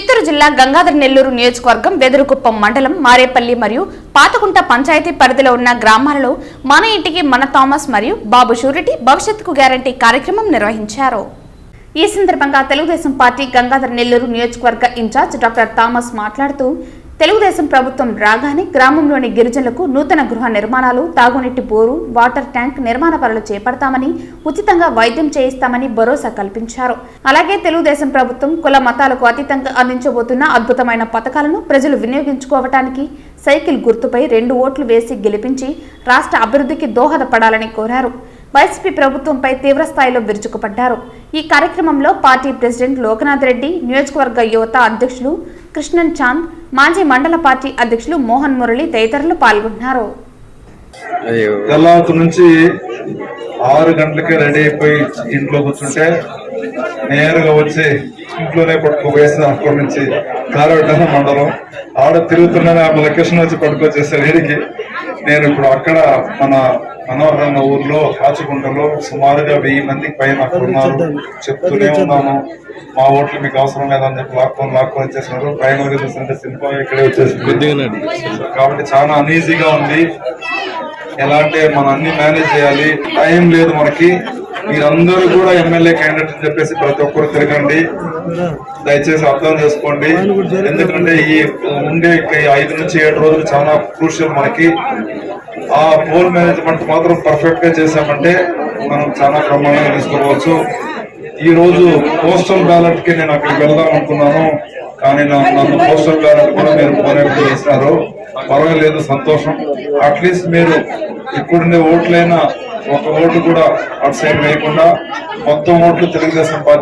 చిత్తూరు జిల్లా గంగాధర నెల్లూరు నియోజకవర్గం వెదురుకుప్పం మండలం మారేపల్లి మరియు పాతకుంట పంచాయతీ పరిధిలో ఉన్న గ్రామాలలో మన ఇంటికి మన థామస్ మరియు బాబు షూరిటీ భవిష్యత్తుకు గ్యారంటీ కార్యక్రమం నిర్వహించారు. ఈ సందర్భంగా తెలుగుదేశం పార్టీ గంగాధర నెల్లూరు నియోజకవర్గ ఇన్ఛార్జ్ డాక్టర్ థామస్ మాట్లాడుతూ తెలుగుదేశం ప్రభుత్వం రాగానే గ్రామంలోని గిరిజనులకు నూతన గృహ నిర్మాణాలు తాగునీటి బోరు వాటర్ ట్యాంక్ నిర్మాణ పనులు చేపడతామని ఉచితంగా వైద్యం చేయిస్తామని భరోసా కల్పించారు. అలాగే తెలుగుదేశం ప్రభుత్వం కుల మతాలకు అతీతంగా అందించబోతున్న అద్భుతమైన పథకాలను ప్రజలు వినియోగించుకోవటానికి సైకిల్ గుర్తుపై రెండు ఓట్లు వేసి గెలిపించి రాష్ట్ర అభివృద్ధికి దోహదపడాలని కోరారు. వైసీపీ ప్రభుత్వంపై తీవ్రస్థాయిలో విరుచుకుపడ్డారు. ఈ కార్యక్రమంలో పార్టీ ప్రెసిడెంట్ లోకనాథ్ రెడ్డి నియోజకవర్గ యువత అధ్యక్షులు కృష్ణన్ చాంద్ మాజీ మండల పార్టీ అధ్యక్షులు మోహన్ మురళి తదితరులు పాల్గొన్నారు. తెల్లవారు నుంచి ఆరు గంటలకే రెడీ అయిపోయి ఇంట్లో కూర్చుంటే నేరుగా వచ్చి ఇంట్లోనే పట్టుకోపోయేసి అక్కడి నుంచి కారవటం మండలం. ఆడ తిరుగుతున్న లొకేషన్ వచ్చి పట్టుకొచ్చేసే వేడికి. నేను ఇప్పుడు అక్కడ మన మనోహరంగ ఊర్లో కాచిగుంటలో సుమారుగా వెయ్యి మందికి పైన ఉన్నారు. చెప్తూనే ఉన్నాము. మా ఓట్లు మీకు అవసరం లేదని చెప్పి లాక్కొని లాక్కొని వచ్చేసినారు. ప్రైమరీగా చూస్తుంటే శిల్పం ఇక్కడే వచ్చేసింది. కాబట్టి చాలా అనీజీగా ఉంది. ఎలా అంటే మనం అన్ని మేనేజ్ చేయాలి. టైం లేదు మనకి. మీరందరూ కూడా ఎమ్మెల్యే క్యాండిడేట్ అని చెప్పేసి ప్రతి ఒక్కరు తిరగండి. దయచేసి అర్థం చేసుకోండి. ఎందుకంటే ఈ ఉండే ఐదు నుంచి ఏడు రోజులు చాలా క్రూషియల్ మనకి. ఆ పోల్ మేనేజ్మెంట్ మాత్రం పర్ఫెక్ట్గా చేసామంటే మనం చాలా క్రమంగా తీసుకోవచ్చు. ఈ రోజు పోస్టల్ బ్యాలెట్కి నేను అక్కడికి వెళ్దాం అనుకున్నాను. కానీ నా- నన్ను పోస్టల్ బ్యాలెట్ కూడా మీరు పోనేట్టు చేసినారు పర్వాలేదు సంతోషం. అట్లీస్ట్ మీరు ఇప్పుడుండే ఓట్లైనా ఒక ఓటు కూడా అటు సైడ్ వేయకుండా మొత్తం ఓట్లు తెలుగుదేశం పార్టీ